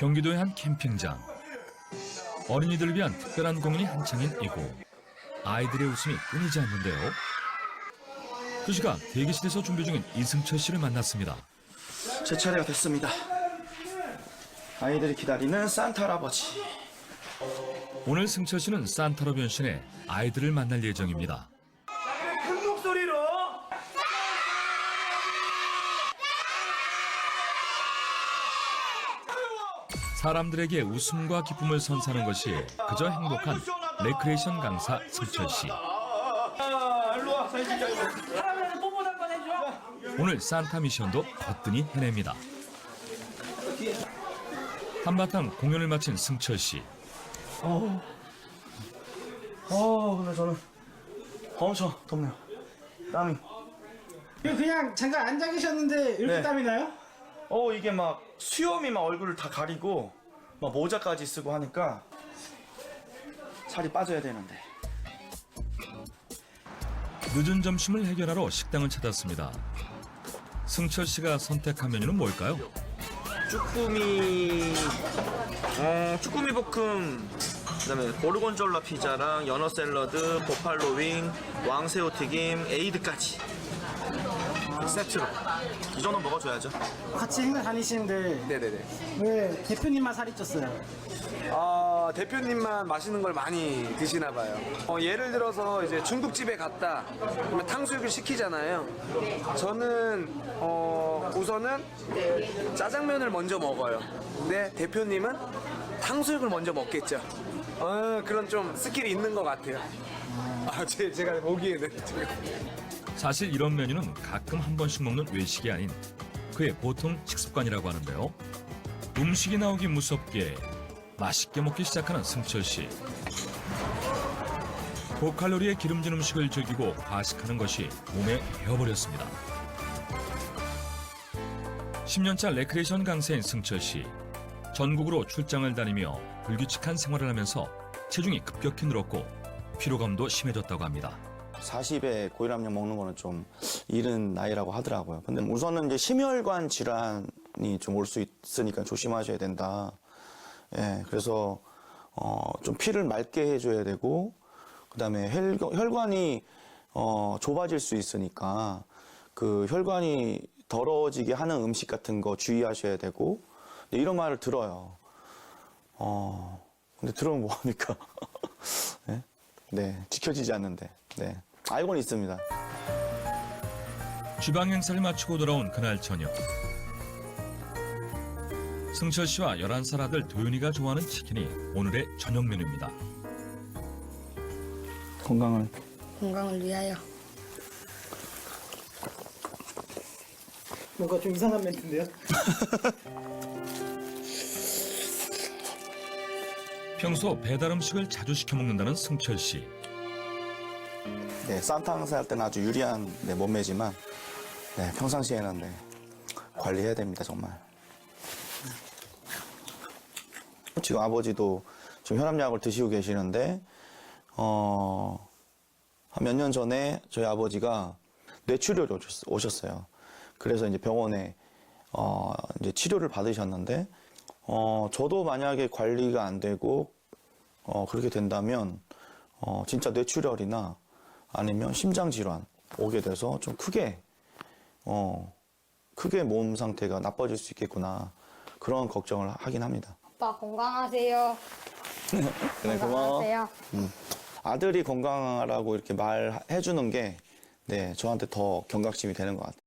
경기도의 한 캠핑장. 어린이들을 위한 특별한 공연이 한창인 이곳. 아이들의 웃음이 끊이지 않는데요. 그 시각 대기실에서 준비 중인 이승철 씨를 만났습니다. 제 차례가 됐습니다. 아이들이 기다리는 산타 할아버지. 오늘 승철 씨는 산타로 변신해 아이들을 만날 예정입니다. 큰 목소리로. 사람들에게 웃음과 기쁨을 선사하는 것이 그저 행복한 레크레이션 강사 승철 씨. 오늘 산타 미션도 거뜬히 해냅니다. 한바탕 공연을 마친 승철 씨. 어, 근데 저는 엄청 덥네요. 땀이. 이거 그냥 잠깐 앉아 계셨는데 이렇게 네. 땀이 나요? 어, 이게 막 수염이 막 얼굴을 다 가리고 막 모자까지 쓰고 하니까 살이 빠져야 되는데. 늦은 점심을 해결하러 식당을 찾았습니다. 승철 씨가 선택한 메뉴는 뭘까요? 쭈꾸미 어, 쭈꾸미 볶음 그다음에 고르곤졸라 피자랑 연어 샐러드, 보팔로 윙, 왕새우 튀김, 에이드까지 세트로 이 정도 먹어줘야죠. 같이 행사 다니시는데 네네네. 왜 대표님만 살이 쪘어요? 아 대표님만 맛있는 걸 많이 드시나 봐요. 어, 예를 들어서 이제 중국집에 갔다 그러면 탕수육을 시키잖아요. 저는 어, 우선은 짜장면을 먼저 먹어요. 근데 대표님은 탕수육을 먼저 먹겠죠. 어, 그런 좀 스킬이 있는 것 같아요. 아, 제, 제가 보기에는 제가. 사실 이런 메뉴는 가끔 한 번씩 먹는 외식이 아닌 그의 보통 식습관이라고 하는데요. 음식이 나오기 무섭게 맛있게 먹기 시작하는 승철 씨. 고칼로리의 기름진 음식을 즐기고 과식하는 것이 몸에 배어버렸습니다. 10년차 레크레이션 강사인 승철 씨. 전국으로 출장을 다니며 불규칙한 생활을 하면서 체중이 급격히 늘었고 피로감도 심해졌다고 합니다. 40에 고혈압약 먹는 거는 좀 이른 나이라고 하더라고요. 근데 우선은 이제 심혈관 질환이 좀 올 수 있으니까 조심하셔야 된다. 예, 그래서 어, 좀 피를 맑게 해줘야 되고, 그 다음에 혈관이 어, 좁아질 수 있으니까 그 혈관이 더러워지게 하는 음식 같은 거 주의하셔야 되고, 네, 이런 말을 들어요. 어, 근데 들으면 뭐합니까? 네? 네, 지켜지지 않는데. 네. 알고는 있습니다. 지방 행사를 마치고 돌아온 그날 저녁. 승철 씨와 11살 아들 도윤이가 좋아하는 치킨이 오늘의 저녁 메뉴입니다. 건강을. 건강을 위하여 뭔가 좀 이상한 멘트인데요? 평소 배달 음식을 자주 시켜 먹는다는 승철 씨. 네, 산타 행사 할 때는 아주 유리한 네, 몸매지만, 네, 평상시에는 네, 관리해야 됩니다, 정말. 지금 아버지도 지금 혈압약을 드시고 계시는데, 어, 한 몇 년 전에 저희 아버지가 뇌출혈이 오셨- 오셨어요. 그래서 이제 병원에, 어, 이제 치료를 받으셨는데, 어, 저도 만약에 관리가 안 되고, 어, 그렇게 된다면, 어, 진짜 뇌출혈이나 아니면 심장 질환 오게 돼서 좀 크게, 어, 크게 몸 상태가 나빠질 수 있겠구나. 그런 걱정을 하긴 합니다. 아빠 건강하세요. 그래, 고마워. 건강하세요. 아들이 건강하라고 이렇게 말해주는 게, 네, 저한테 더 경각심이 되는 것 같아요.